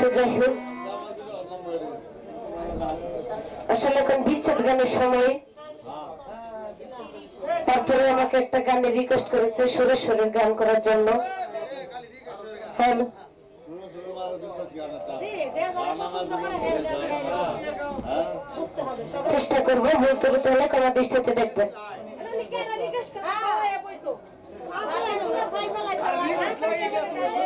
তো আসলে এখন বিচ্ছেদ গানের সময় তারপরে আমাকে একটা গানে রিকোয়েস্ট করেছে সুরে সুরের গান করার জন্য। হ্যালো। চেষ্টা করব, ভুল ত্রুটি হলে কোনো দৃষ্টিতে দেখবেন। হ্যালো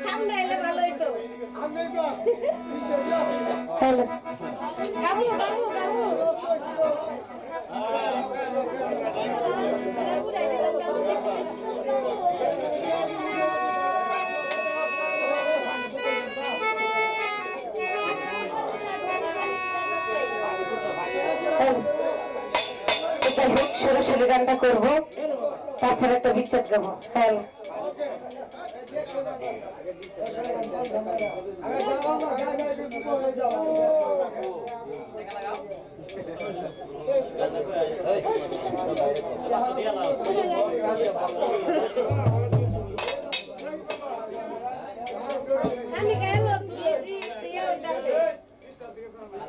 সামনে এলে ভালো হইতো হ্যালো। গামু গামু গামু হ্যালো সুরে গানটা করব তারপরে একটা বিচ্ছেদ গাবো হ্যালো আমি গেল